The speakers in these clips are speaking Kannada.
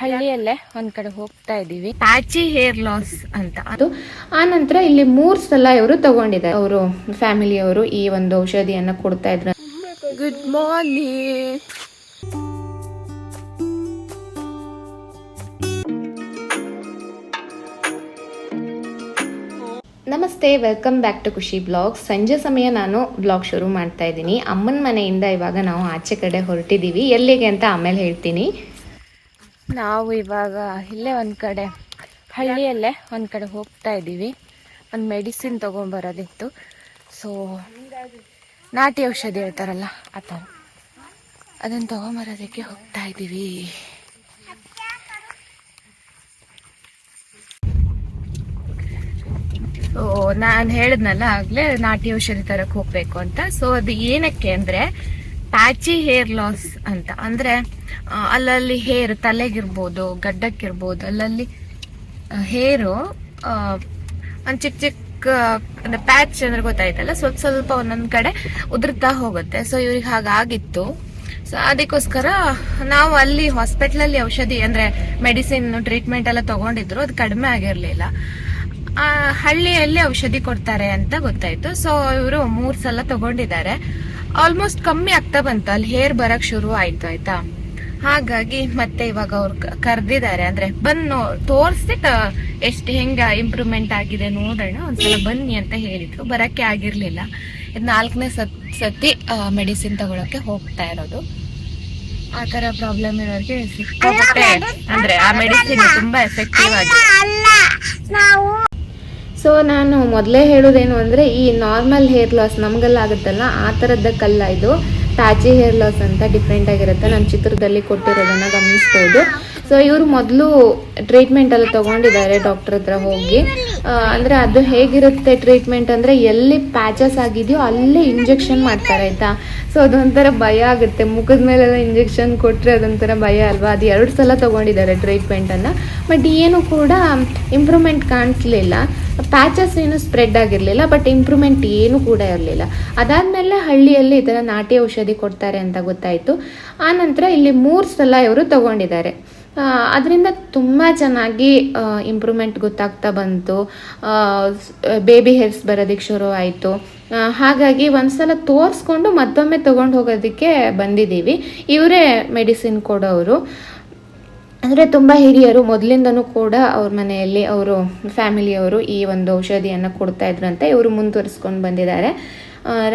ಹಳ್ಳಿಯಲ್ಲೇ ಒಂದ್ ಕಡೆ ಹೋಗ್ತಾ ಇದೀವಿ. ಪ್ಯಾಚಿ ಹೇರ್ ಲಾಸ್ ಅಂತ. ಅದು ಆ ನಂತರ ಇಲ್ಲಿ ಮೂರ್ ಸಲ ಇವರು ತಗೊಂಡಿದ್ದಾರೆ. ಅವರು ಫ್ಯಾಮಿಲಿಯವರು ಈ ಒಂದು ಔಷಧಿಯನ್ನ ಕೊಡ್ತಾ ಇದ್ರು. ಗುಡ್ ಮಾರ್ನಿಂಗ್ ನಮಸ್ತೆ welcome back to Khushi blog ಸಂಜೆ ಸಮಯ ನಾನು ಬ್ಲಾಗ್ ಶುರು ಮಾಡ್ತಾ ಇದ್ದೀನಿ. ಅಮ್ಮನ ಮನೆಯಿಂದ ಇವಾಗ ನಾವು ಆಚೆ ಕಡೆ ಹೊರಟಿದ್ದೀವಿ. ಎಲ್ಲಿಗೆ ಅಂತ ಆಮೇಲೆ ಹೇಳ್ತೀನಿ. ನಾವು ಇವಾಗ ಇಲ್ಲೇ ಒಂದ್ ಕಡೆ, ಹಳ್ಳಿಯಲ್ಲೇ ಒಂದ್ ಕಡೆ ಹೋಗ್ತಾ ಇದೀವಿ ಒಂದು ಮೆಡಿಸಿನ್ ತೊಗೊಂಬರೋದಿತ್ತು. ಸೊ ನಾಟಿ ಔಷಧಿ ಹೇಳ್ತಾರಲ್ಲ ಆ ಥರ ಅದನ್ನು ತಗೊಂಬರೋದಕ್ಕೆ ಹೋಗ್ತಾ ಇದ್ದೀವಿ. ನಾನು ಹೇಳಿದ್ನಲ್ಲ, ಆಗ್ಲೇ ನಾಟಿ ಔಷಧಿ ತರಕ್ ಹೋಗ್ಬೇಕು ಅಂತ. ಸೊ ಅದು ಏನಕ್ಕೆ ಅಂದ್ರೆ ಪ್ಯಾಚಿ ಹೇರ್ ಲಾಸ್ ಅಂತ. ಅಂದ್ರೆ ಅಲ್ಲಲ್ಲಿ ಹೇರ್ ತಲೆಗಿರ್ಬೋದು, ಗಡ್ಡಕ್ಕಿರ್ಬೋದು, ಅಲ್ಲಲ್ಲಿ ಹೇರು ಒಂದು ಚಿಕ್ಕ ಚಿಕ್ಕ ಅಂದ್ರೆ ಪ್ಯಾಚ್ ಅಂದ್ರೆ ಗೊತ್ತಾಯ್ತಲ್ಲ, ಸ್ವಲ್ಪ ಸ್ವಲ್ಪ ಒಂದೊಂದು ಕಡೆ ಉದುರ್ತಾ ಹೋಗುತ್ತೆ. ಸೊ ಇವ್ರಿಗೆ ಹಾಗಾಗಿತ್ತು. ಸೊ ಅದಕ್ಕೋಸ್ಕರ ನಾವು ಅಲ್ಲಿ ಹಾಸ್ಪಿಟ್ಲಲ್ಲಿ ಔಷಧಿ, ಅಂದ್ರೆ ಮೆಡಿಸಿನ್ ಟ್ರೀಟ್ಮೆಂಟ್ ಎಲ್ಲ ತಗೊಂಡಿದ್ರು. ಅದು ಕಡಿಮೆ ಆಗಿರ್ಲಿಲ್ಲ. ಹಳ್ಳಿಯಲ್ಲಿ ಔಷಧಿ ಕೊಡ್ತಾರೆ ಅಂತ ಗೊತ್ತಾಯ್ತು. ಸೊ ಇವರು ಮೂರ್ ಸಲ ತಗೊಂಡಿದ್ದಾರೆ. ಆಲ್ಮೋಸ್ಟ್ ಕಮ್ಮಿ ಆಗ್ತಾ ಬಂತು. ಅಲ್ಲಿ ಹೇರ್ ಬರಕ್ ಶುರು ಆಯ್ತು, ಆಯ್ತಾ? ಹಾಗಾಗಿ ಮತ್ತೆ ಇವಾಗ ಅವ್ರು ಕರೆದಿದ್ದಾರೆ. ಅಂದ್ರೆ ಬಂದು ತೋರಿಸ್ಬಿಟ್ಟು ಎಷ್ಟು ಹೆಂಗ ಇಂಪ್ರೂವ್ಮೆಂಟ್ ಆಗಿದೆ ನೋಡೋಣ. ಒಂದ್ಸಲ ಬನ್ನಿ ಅಂತ ಹೇಳಿದ್ರು. ಬರಕ್ಕೆ ಆಗಿರ್ಲಿಲ್ಲ. ಇದು ನಾಲ್ಕನೇ ಸತ್ ಸತಿ ಮೆಡಿಸಿನ್ ತಗೊಳಕ್ಕೆ ಹೋಗ್ತಾ ಇರೋದು. ಆ ತರ ಪ್ರಾಬ್ಲಮ್ ಇರೋರಿಗೆ ಸಿಕ್ಕಾಪಟ್ಟೆ ಅಂದ್ರೆ ಆ ಮೆಡಿಸಿನ್ ತುಂಬಾ ಎಫೆಕ್ಟಿವ್ ಆಗಿದೆ. ಸೊ ನಾನು ಮೊದಲೇ ಹೇಳೋದೇನು ಅಂದರೆ ಈ ನಾರ್ಮಲ್ ಹೇರ್ ಲಾಸ್ ನಮಗೆಲ್ಲ ಆಗುತ್ತಲ್ಲ? ಆ ಕಲ್ಲ ಇದು. ಪ್ಯಾಚಿ ಹೇರ್ ಲಾಸ್ ಅಂತ ಡಿಫ್ರೆಂಟ್ ಆಗಿರುತ್ತೆ. ನಾನು ಚಿತ್ರದಲ್ಲಿ ಕೊಟ್ಟಿರೋದನ್ನ ಗಮನಿಸ್ಬೋದು. ಸೊ ಇವರು ಮೊದಲು ಟ್ರೀಟ್ಮೆಂಟ್ ಎಲ್ಲ ತಗೊಂಡಿದ್ದಾರೆ ಡಾಕ್ಟರ್ ಹತ್ರ ಹೋಗಿ. ಅಂದ್ರೆ ಅದು ಹೇಗಿರುತ್ತೆ ಟ್ರೀಟ್ಮೆಂಟ್ ಅಂದ್ರೆ ಎಲ್ಲಿ ಪ್ಯಾಚಸ್ ಆಗಿದೆಯೋ ಅಲ್ಲೇ ಇಂಜೆಕ್ಷನ್ ಮಾಡ್ತಾರೆ ಆಯ್ತಾ? ಸೊ ಅದೊಂಥರ ಭಯ ಆಗುತ್ತೆ. ಮುಖದ ಮೇಲೆಲ್ಲ ಇಂಜೆಕ್ಷನ್ ಕೊಟ್ಟರೆ ಅದೊಂಥರ ಭಯ ಅಲ್ವಾ? ಅದು ಎರಡು ಸಲ ತಗೊಂಡಿದ್ದಾರೆ ಟ್ರೀಟ್ಮೆಂಟನ್ನು ಬಟ್ ಏನು ಕೂಡ ಇಂಪ್ರೂವ್ಮೆಂಟ್ ಕಾಣಿಸ್ಲಿಲ್ಲ. ಪ್ಯಾಚಸ್ ಏನು ಸ್ಪ್ರೆಡ್ ಆಗಿರಲಿಲ್ಲ ಬಟ್ ಇಂಪ್ರೂವ್ಮೆಂಟ್ ಏನು ಕೂಡ ಇರಲಿಲ್ಲ. ಅದಾದಮೇಲೆ ಹಳ್ಳಿಯಲ್ಲಿ ಈ ಥರ ನಾಟಿ ಔಷಧಿ ಕೊಡ್ತಾರೆ ಅಂತ ಗೊತ್ತಾಯಿತು. ಆ ನಂತರ ಇಲ್ಲಿ ಮೂರು ಸಲ ಇವರು ತಗೊಂಡಿದ್ದಾರೆ. ಅದರಿಂದ ತುಂಬ ಚೆನ್ನಾಗಿ ಇಂಪ್ರೂವ್ಮೆಂಟ್ ಗೊತ್ತಾಗ್ತಾ ಬಂತು. ಬೇಬಿ ಹೇರ್ಸ್ ಬರೋದಕ್ಕೆ ಶುರು ಆಯಿತು. ಹಾಗಾಗಿ ಒಂದ್ಸಲ ತೋರಿಸ್ಕೊಂಡು ಮತ್ತೊಮ್ಮೆ ತೊಗೊಂಡು ಹೋಗೋದಕ್ಕೆ ಬಂದಿದ್ದೀವಿ. ಇವರೇ ಮೆಡಿಸಿನ್ ಕೊಡೋರು ಅಂದರೆ ತುಂಬ ಹಿರಿಯರು ಮೊದಲಿಂದನೂ ಕೂಡ ಅವ್ರ ಮನೆಯಲ್ಲಿ ಅವರು ಫ್ಯಾಮಿಲಿಯವರು ಈ ಒಂದು ಔಷಧಿಯನ್ನು ಕೊಡ್ತಾ ಇದ್ರಂತೆ ಇವರು ಮುಂದುವರಿಸ್ಕೊಂಡು ಬಂದಿದ್ದಾರೆ.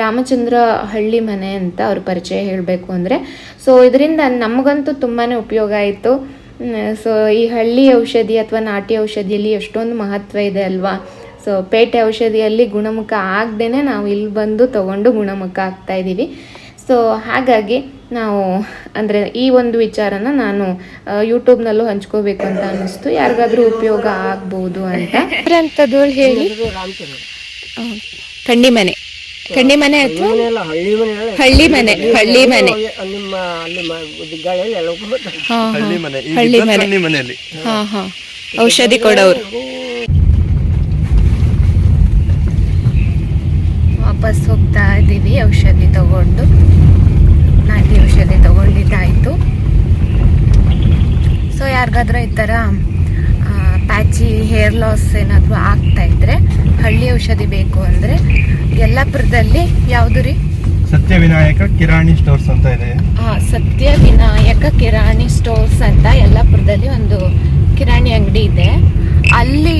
ರಾಮಚಂದ್ರ ಹಳ್ಳಿ ಮನೆ ಅಂತ ಅವ್ರ ಪರಿಚಯ ಹೇಳಬೇಕು ಅಂದರೆ, ಸೊ ಇದರಿಂದ ನಮಗಂತೂ ತುಂಬಾ ಉಪಯೋಗ ಆಯಿತು. ಸೊ ಈ ಹಳ್ಳಿ ಔಷಧಿ ಅಥವಾ ನಾಟಿ ಔಷಧಿಯಲ್ಲಿ ಎಷ್ಟೊಂದು ಮಹತ್ವ ಇದೆ ಅಲ್ವಾ? ಸೊ ಪೇಟೆ ಔಷಧಿಯಲ್ಲಿ ಗುಣಮುಖ ಆಗದೇನೆ ನಾವು ಇಲ್ಲಿ ಬಂದು ತಗೊಂಡು ಗುಣಮುಖ ಆಗ್ತಾ ಇದ್ದೀವಿ ಸೊ ಹಾಗಾಗಿ ನಾವು ಅಂದರೆ ಈ ಒಂದು ವಿಚಾರನ ನಾನು ಯೂಟ್ಯೂಬ್ನಲ್ಲೂ ಹಂಚ್ಕೋಬೇಕು ಅಂತ ಅನ್ನಿಸ್ತು. ಯಾರಿಗಾದ್ರೂ ಉಪಯೋಗ ಆಗ್ಬೋದು ಅಂತ. ಹೇಳಿ. ಕಂಡಿ ಮನೆ ಕಂಡಿ ಮನೆ ಅಥವಾ ಹಳ್ಳಿ ಮನೆ ಹಳ್ಳಿ ಮನೆ. ಹಳ್ಳಿ ಮನೆ. ಹಾ ಹಾ. ಔಷಧಿ ಕೊಡೋರು. ವಾಪಸ್ ಹೋಗ್ತಾ ಇದ್ದೀವಿ ಔಷಧಿ ತಗೊಂಡು. ನಾಟಿ ಔಷಧಿ ತೊಗೊಂಡಿದ್ದಾಯಿತು. ಸೊ ಯಾರಿಗಾದ್ರೂ ಈ ಥರ ಪ್ಯಾಚಿ ಹೇರ್ ಲಾಸ್ ಏನಾದರೂ ಆಗ್ತಾ ಇದ್ರೆ ಹಳ್ಳಿ ಔಷಧಿ ಬೇಕು ಅಂದರೆ ಯಲ್ಲಾಪುರದಲ್ಲಿ ಯಾವುದು ರೀ? ಸತ್ಯ ವಿನಾಯಕ ಕಿರಾಣಿ ಸ್ಟೋರ್ಸ್ ಅಂತ ಇದೆ. ಆ, ಸತ್ಯ ವಿನಾಯಕ ಕಿರಾಣಿ ಸ್ಟೋರ್ಸ್ ಅಂತ ಯಲ್ಲಾಪುರದಲ್ಲಿ ಒಂದು ಕಿರಾಣಿ ಅಂಗಡಿ ಇದೆ. ಅಲ್ಲಿ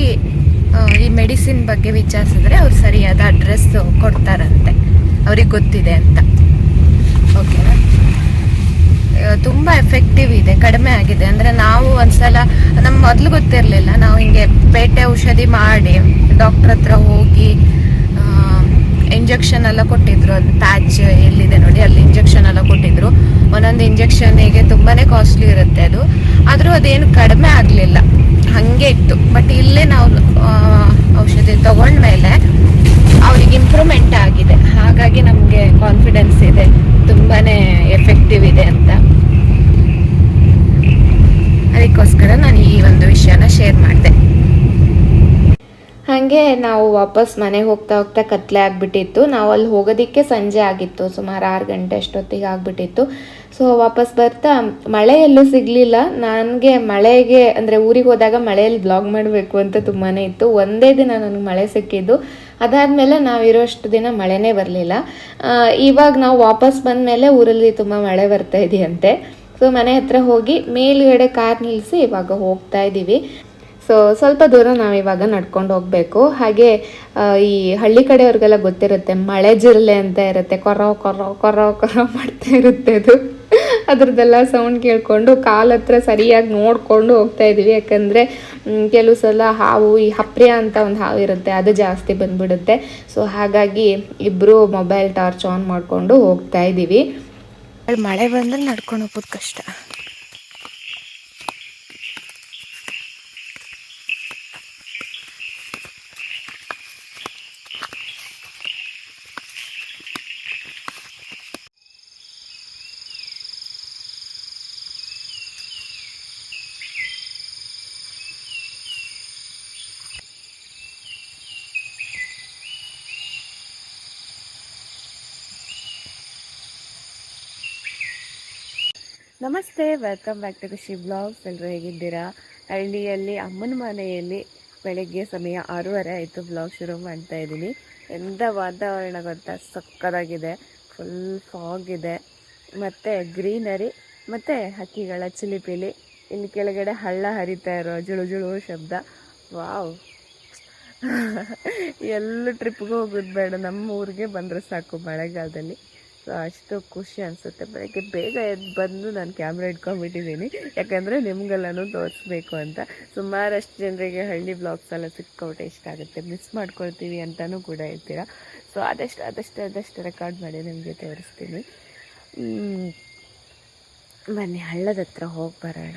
ಈ ಮೆಡಿಸಿನ್ ಬಗ್ಗೆ ವಿಚಾರಿಸಿದ್ರೆ ಅವ್ರು ಸರಿಯಾದ ಅಡ್ರೆಸ್ ಕೊಡ್ತಾರಂತೆ. ಅವ್ರಿಗೆ ಗೊತ್ತಿದೆ ಅಂತ. ತುಂಬಾ ಎಫೆಕ್ಟಿವ್ ಇದೆ, ಕಡಿಮೆ ಆಗಿದೆ. ಅಂದ್ರೆ ನಾವು ಒಂದ್ಸಲ, ನಮ್ ಮೊದ್ಲು ಗೊತ್ತಿರ್ಲಿಲ್ಲ, ನಾವು ಹಿಂಗೆ ಪೇಟೆ ಔಷಧಿ ಮಾಡಿ ಡಾಕ್ಟರ್ ಹತ್ರ ಹೋಗಿ ಇಂಜೆಕ್ಷನ್ ಎಲ್ಲ ಕೊಟ್ಟಿದ್ರು. ಅದು ಪ್ಯಾಚ್ ಎಲ್ಲಿದೆ ನೋಡಿ, ಅಲ್ಲಿ ಇಂಜೆಕ್ಷನ್ ಎಲ್ಲ ಕೊಟ್ಟಿದ್ರು. ಒಂದೊಂದು ಇಂಜೆಕ್ಷನ್ಗೆ ತುಂಬಾನೇ ಕಾಸ್ಟ್ಲಿ ಇರುತ್ತೆ ಅದು. ಆದರೂ ಅದೇನು ಕಡಿಮೆ ಆಗಲಿಲ್ಲ. ಹಾಗೆ ಇತ್ತು. ಬಟ್ ಇಲ್ಲೇ ನಾವು ಔಷಧಿ ತಗೊಂಡ್ಮೇಲೆ ಅವ್ರಿಗೆ ಇಂಪ್ರೂವ್ಮೆಂಟ್ ಆಗಿದೆ. ಹಾಗಾಗಿ ನಮಗೆ ಕಾನ್ಫಿಡೆನ್ಸ್ ಇದೆ. ತುಂಬಾನೇ ಎಫೆಕ್ಟಿವ್ ಇದೆ ಅಂತ. ಅದಕ್ಕೋಸ್ಕರ ನಾನು ಈ ಒಂದು ವಿಷಯನ ಶೇರ್ ಮಾಡಿದೆ. ಹಾಗೆ ನಾವು ವಾಪಸ್ ಮನೆಗೆ ಹೋಗ್ತಾ ಹೋಗ್ತಾ ಕತ್ಲೆ ಆಗಿಬಿಟ್ಟಿತ್ತು. ನಾವು ಅಲ್ಲಿ ಹೋಗೋದಕ್ಕೆ ಸಂಜೆ ಆಗಿತ್ತು. ಸುಮಾರು ಆರು ಗಂಟೆ ಅಷ್ಟೊತ್ತಿಗೆ ಆಗಿಬಿಟ್ಟಿತ್ತು. ಸೊ ವಾಪಸ್ ಬರ್ತಾ ಮಳೆ ಎಲ್ಲೂ ಸಿಗಲಿಲ್ಲ. ನನಗೆ ಮಳೆಗೆ, ಅಂದರೆ ಊರಿಗೆ ಹೋದಾಗ ಮಳೆಯಲ್ಲಿ ಬ್ಲಾಗ್ ಮಾಡಬೇಕು ಅಂತ ತುಂಬಾ ಇತ್ತು. ಒಂದೇ ದಿನ ನನಗೆ ಮಳೆ ಸಿಕ್ಕಿದ್ದು. ಅದಾದಮೇಲೆ ನಾವಿರೋಷ್ಟು ದಿನ ಮಳೆನೇ ಬರಲಿಲ್ಲ. ಇವಾಗ ನಾವು ವಾಪಸ್ ಬಂದಮೇಲೆ ಊರಲ್ಲಿ ತುಂಬ ಮಳೆ ಬರ್ತಾ ಇದೆಯಂತೆ. ಸೊ ಮನೆ ಹತ್ರ ಹೋಗಿ ಮೇಲ್ಗಡೆ ಕಾರ್ ನಿಲ್ಲಿಸಿ ಇವಾಗ ಹೋಗ್ತಾ ಇದ್ದೀವಿ ಸೊ ಸ್ವಲ್ಪ ದೂರ ನಾವಿವಾಗ ನಡ್ಕೊಂಡು ಹೋಗಬೇಕು. ಹಾಗೆ ಈ ಹಳ್ಳಿ ಕಡೆಯವ್ರಿಗೆಲ್ಲ ಗೊತ್ತಿರುತ್ತೆ, ಮಳೆ ಜಿರಲೆ ಅಂತ ಇರುತ್ತೆ. ಕೊರೋ ಕೊರೋ ಕೊರೋ ಕೊರೋ ಮಾಡ್ತಾ ಇರುತ್ತೆ ಅದು. ಅದ್ರದ್ದೆಲ್ಲ ಸೌಂಡ್ ಕೇಳಿಕೊಂಡು ಕಾಲ ಹತ್ರ ಸರಿಯಾಗಿ ನೋಡಿಕೊಂಡು ಹೋಗ್ತಾ ಇದ್ದೀವಿ ಯಾಕಂದರೆ ಕೆಲವು ಸಲ ಹಾವು, ಈ ಹಪ್ರಿಯ ಅಂತ ಒಂದು ಹಾವು ಇರುತ್ತೆ, ಅದು ಜಾಸ್ತಿ ಬಂದ್ಬಿಡುತ್ತೆ. ಸೊ ಹಾಗಾಗಿ ಇಬ್ಬರು ಮೊಬೈಲ್ ಟಾರ್ಚ್ ಆನ್ ಮಾಡಿಕೊಂಡು ಹೋಗ್ತಾ ಇದ್ದೀವಿ. ಮಳೆ ಬಂದ್ರೆ ನಡ್ಕೊಂಡು ಹೋಗೋದು ಕಷ್ಟ. ನಮಸ್ತೆ, welcome back to Khushi blogs. ಎಲ್ಲರೂ ಹೇಗಿದ್ದೀರಾ? ಹಳ್ಳಿಯಲ್ಲಿ, ಅಮ್ಮನ ಮನೆಯಲ್ಲಿ ಬೆಳಗ್ಗೆ ಸಮಯ ಆರೂವರೆ ಆಯಿತು ಬ್ಲಾಗ್ ಶುರು ಮಾಡ್ತಾ ಇದ್ದೀನಿ. ಎಂಥ ವಾತಾವರಣ ಗೊತ್ತಾ? ಸಕ್ಕದಾಗಿದೆ ಫುಲ್ ಫಾಗ್ ಇದೆ. ಮತ್ತು ಗ್ರೀನರಿ, ಮತ್ತು ಹಕ್ಕಿಗಳ ಚಿಲಿಪಿಲಿ. ಇಲ್ಲಿ ಕೆಳಗಡೆ ಹಳ್ಳ ಹರಿತಾ ಇರೋ ಜುಳು ಜುಳು ಶಬ್ದ. ವಾವ್! ಎಲ್ಲ ಟ್ರಿಪ್ಗೆ ಹೋಗೋದು ಬೇಡ. ನಮ್ಮ ಊರಿಗೆ ಬಂದರೆ ಸಾಕು ಮಳೆಗಾಲದಲ್ಲಿ. ಸೊ, ಅಷ್ಟು ಖುಷಿ ಅನಿಸುತ್ತೆ. ಬೆಳಗ್ಗೆ ಬೇಗ ಎದ್ದು ಬಂದು ನಾನು ಕ್ಯಾಮ್ರಾ ಇಟ್ಕೊಂಡ್ಬಿಟ್ಟಿದ್ದೀನಿ ಯಾಕಂದರೆ ನಿಮ್ಗೆಲ್ಲನೂ ತೋರಿಸ್ಬೇಕು ಅಂತ. ಸುಮಾರಷ್ಟು ಜನರಿಗೆ ಹಳ್ಳಿ ಬ್ಲಾಗ್ಸ್ ಎಲ್ಲ ಸಿಕ್ಕೋಟೆ ಇಷ್ಟ ಆಗುತ್ತೆ. ಮಿಸ್ ಮಾಡ್ಕೊಳ್ತೀವಿ ಅಂತಲೂ ಕೂಡ ಇರ್ತೀರ ಸೊ, ಆದಷ್ಟು ಆದಷ್ಟು ಆದಷ್ಟು ರೆಕಾರ್ಡ್ ಮಾಡಿ ನಿಮಗೆ ತೋರಿಸ್ತೀನಿ. ಬನ್ನಿ, ಹಳ್ಳದ ಹತ್ರ ಹೋಗಿ ಬರೋಣ.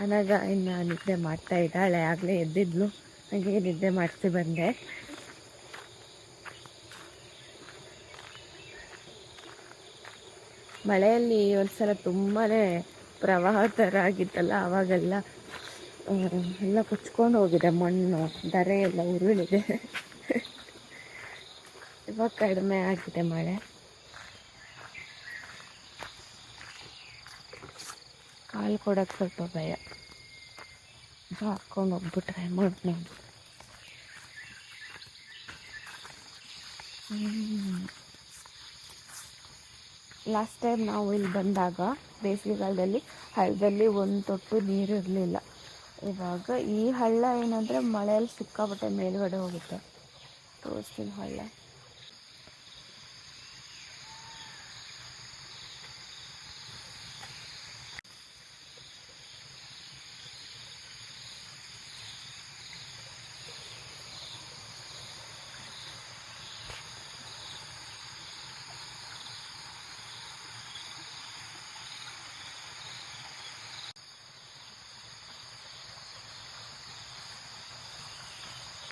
ಅನಾಗ ಇನ್ನು ನಿದ್ದೆ ಮಾಡ್ತಾ ಇದ್ದಾಳೆ. ಆಗಲೇ ಎದ್ದಿದ್ಲು. ಹಾಗೆ ನಿದ್ದೆ ಮಾಡಿಸಿ ಬಂದೆ. ಮಳೆಯಲ್ಲಿ ಒಂದ್ಸಲ ತುಂಬಾ ಪ್ರವಾಹ ಥರ ಆಗಿತ್ತಲ್ಲ ಆವಾಗೆಲ್ಲ ಎಲ್ಲ ಕುಚ್ಕೊಂಡು ಹೋಗಿದೆ ಮಣ್ಣು ದರೆ ಎಲ್ಲ ಉರುಳಿದೆ. ಇವಾಗ ಕಡಿಮೆ ಆಗಿದೆ ಮಳೆ. ಕಾಲು ಕೊಡೋಕ್ಕೆ ಸ್ವಲ್ಪ ಭಯ. ಹಾಕ್ಕೊಂಡು ಹೋಗ್ಬಿಟ್ರೆ ಮಣ್ಣು. ಲಾಸ್ಟ್ ಟೈಮ್ ನಾವು ಇಲ್ಲಿ ಬಂದಾಗ ಬೇಸಿಗೆಗಾಲದಲ್ಲಿ ಹಳ್ಳದಲ್ಲಿ ಒಂದು ತೊಟ್ಟು ನೀರು ಇರಲಿಲ್ಲ. ಇವಾಗ ಈ ಹಳ್ಳ ಏನಂದರೆ ಮಳೆಯಲ್ಲಿ ಸಿಕ್ಕಾಪಟ್ಟೆ ಮೇಲುಗಡೆ ಹೋಗುತ್ತೆ. ತೋರಿಸ್ತೀನಿ ಹಳ್ಳ.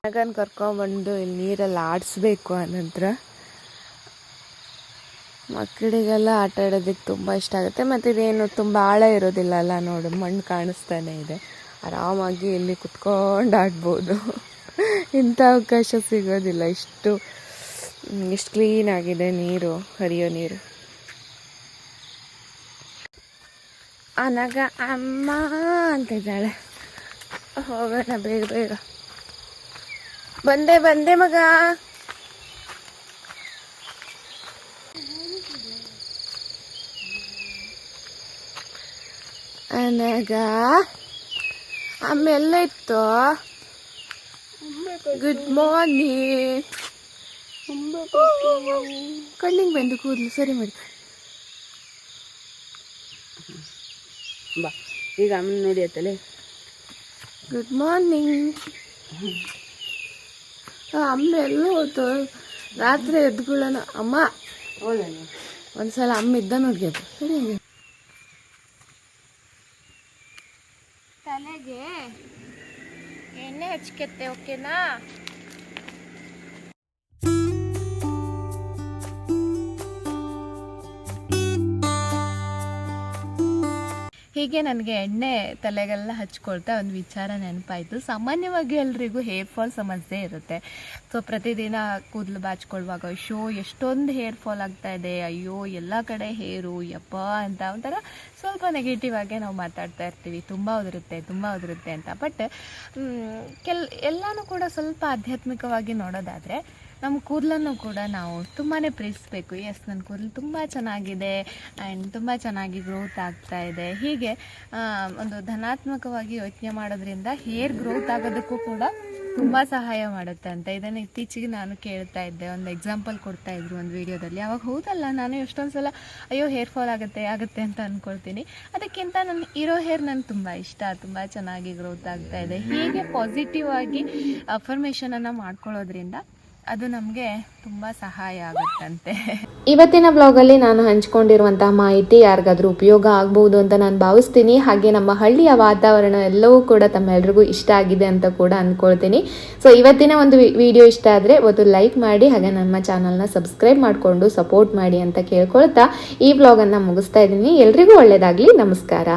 ಮಗನ ಕರ್ಕೊಂಡ್ಬಂದು ಇಲ್ಲಿ ನೀರಲ್ಲಿ ಆಡಿಸ್ಬೇಕು ಅನಂತರ ಮಕ್ಕಳಿಗೆಲ್ಲ ಆಟ ಆಡೋದಕ್ಕೆ ತುಂಬ ಇಷ್ಟ ಆಗುತ್ತೆ. ಮತ್ತು ಇದೇನು ತುಂಬ ಆಳ ಇರೋದಿಲ್ಲ ಅಲ್ಲ ನೋಡು, ಮಣ್ಣು ಕಾಣಿಸ್ತಾನೆ ಇದೆ. ಆರಾಮಾಗಿ ಇಲ್ಲಿ ಕುತ್ಕೊಂಡು ಆಡ್ಬೋದು. ಇಂಥ ಅವಕಾಶ ಸಿಗೋದಿಲ್ಲ. ಇಷ್ಟು ಇಷ್ಟು ಕ್ಲೀನಾಗಿದೆ ನೀರು, ಹರಿಯೋ ನೀರು. ಅನಗ ಅಮ್ಮ ಅಂತಿದ್ದಾಳೆ. ಹೋಗೋಣ ಬೇಗ ಬೇಗ. ಬಂದೆ ಬಂದೆ ಮಗ. ಅನಗ ಆಮೇಲೆ ಇತ್ತು ಗುಡ್ ಮಾರ್ನಿಂಗ್ ಕಣ್ಣಿಗೆ ಬಂದು ಕೂದಲು ಸರಿ ಮಾಡಿ. ಬಾ ಈಗ ಅಮ್ಮನ ನೋಡಿ ಆತಲೆ ಗುಡ್ ಮಾರ್ನಿಂಗ್ ಅಮ್ಮ ಎಲ್ಲೋ ಹೋಯ್ತು. ರಾತ್ರಿ ಎದ್ಕೊಳ್ಳೋಣ ಅಮ್ಮ. ಒಂದ್ಸಲ ಅಮ್ಮ ಇದ್ದ ಅದು ಸರಿ ತಲೆಗೆ ಎಣ್ಣೆ ಹಚ್ಕೆತ್ತೆ ಓಕೆನಾ ಹೀಗೆ ನನಗೆ ಎಣ್ಣೆ ತಲೆಗೆಲ್ಲ ಹಚ್ಕೊಳ್ತಾ ಒಂದು ವಿಚಾರ ನೆನಪಾಯಿತು. ಸಾಮಾನ್ಯವಾಗಿ ಎಲ್ರಿಗೂ ಹೇರ್ ಫಾಲ್ ಸಮಸ್ಯೆ ಇರುತ್ತೆ. ಸೊ ಪ್ರತಿದಿನ ಕೂದಲು ಬಾಚ್ಕೊಳ್ಳುವಾಗ ಶೋ ಎಷ್ಟೊಂದು ಹೇರ್ ಫಾಲ್ ಆಗ್ತಾ ಇದೆ. ಅಯ್ಯೋ, ಎಲ್ಲ ಕಡೆ ಹೇರು ಯಪ್ಪ ಅಂತ ಒಂಥರ ಸ್ವಲ್ಪ ನೆಗೆಟಿವ್ ಆಗೇ ನಾವು ಮಾತಾಡ್ತಾ ಇರ್ತೀವಿ. ತುಂಬ ಉದುರುತ್ತೆ ತುಂಬ ಉದುರುತ್ತೆ ಅಂತ. ಬಟ್ ಕೆಲ್, ಎಲ್ಲನೂ ಕೂಡ ಸ್ವಲ್ಪ ಆಧ್ಯಾತ್ಮಿಕವಾಗಿ ನೋಡೋದಾದರೆ ನಮ್ಮ ಕೂದಲನ್ನು ಕೂಡ ನಾವು ತುಂಬಾ ಪ್ರೀತಿಸ್ಬೇಕು ಎಸ್ ನನ್ನ ಕೂದಲು ತುಂಬ ಚೆನ್ನಾಗಿದೆ ಆ್ಯಂಡ್ ತುಂಬ ಚೆನ್ನಾಗಿ ಗ್ರೋತ್ ಆಗ್ತಾ ಇದೆ. ಹೀಗೆ ಒಂದು ಧನಾತ್ಮಕವಾಗಿ ಯೋಚನೆ ಮಾಡೋದ್ರಿಂದ ಹೇರ್ ಗ್ರೋತ್ ಆಗೋದಕ್ಕೂ ಕೂಡ ತುಂಬ ಸಹಾಯ ಮಾಡುತ್ತೆ ಅಂತ ಇದನ್ನು ಇತ್ತೀಚೆಗೆ ನಾನು ಕೇಳ್ತಾ ಇದ್ದೆ. ಒಂದು ಎಕ್ಸಾಂಪಲ್ ಕೊಡ್ತಾ ಇದ್ರು ಒಂದು ವಿಡಿಯೋದಲ್ಲಿ ಅವಾಗ ಹೌದಲ್ಲ, ನಾನು ಎಷ್ಟೊಂದು ಸಲ, ಅಯ್ಯೋ ಹೇರ್ ಫಾಲ್ ಆಗುತ್ತೆ ಆಗುತ್ತೆ ಅಂತ ಅಂದ್ಕೊಳ್ತೀನಿ ಅದಕ್ಕಿಂತ ನನ್ನ ಇರೋ ಹೇರ್ ನನಗೆ ತುಂಬ ಇಷ್ಟ, ತುಂಬ ಚೆನ್ನಾಗಿ ಗ್ರೋತ್ ಆಗ್ತಾ ಇದೆ. ಹೀಗೆ ಪಾಸಿಟಿವ್ ಆಗಿ ಅಫರ್ಮೇಷನನ್ನು ಮಾಡ್ಕೊಳ್ಳೋದ್ರಿಂದ ಅದು ನಮಗೆ ತುಂಬ ಸಹಾಯ ಆಗುತ್ತಂತೆ. ಇವತ್ತಿನ ಬ್ಲಾಗಲ್ಲಿ ನಾನು ಹಂಚ್ಕೊಂಡಿರುವಂತಹ ಮಾಹಿತಿ ಯಾರಿಗಾದ್ರೂ ಉಪಯೋಗ ಆಗ್ಬೋದು ಅಂತ ನಾನು ಭಾವಿಸ್ತೀನಿ. ಹಾಗೆ ನಮ್ಮ ಹಳ್ಳಿಯ ವಾತಾವರಣ ಎಲ್ಲವೂ ಕೂಡ ತಮ್ಮೆಲ್ರಿಗೂ ಇಷ್ಟ ಆಗಿದೆ ಅಂತ ಕೂಡ ಅಂದ್ಕೊಳ್ತೀನಿ ಸೊ ಇವತ್ತಿನ ಒಂದು ವಿಡಿಯೋ ಇಷ್ಟ ಆದರೆ ಒಂದು ಲೈಕ್ ಮಾಡಿ, ಹಾಗೆ ನಮ್ಮ ಚಾನಲ್ನ ಸಬ್ಸ್ಕ್ರೈಬ್ ಮಾಡಿಕೊಂಡು ಸಪೋರ್ಟ್ ಮಾಡಿ ಅಂತ ಕೇಳ್ಕೊಳ್ತಾ ಈ ಬ್ಲಾಗನ್ನು ಮುಗಿಸ್ತಾ ಇದ್ದೀನಿ. ಎಲ್ರಿಗೂ ಒಳ್ಳೆಯದಾಗಲಿ ನಮಸ್ಕಾರ.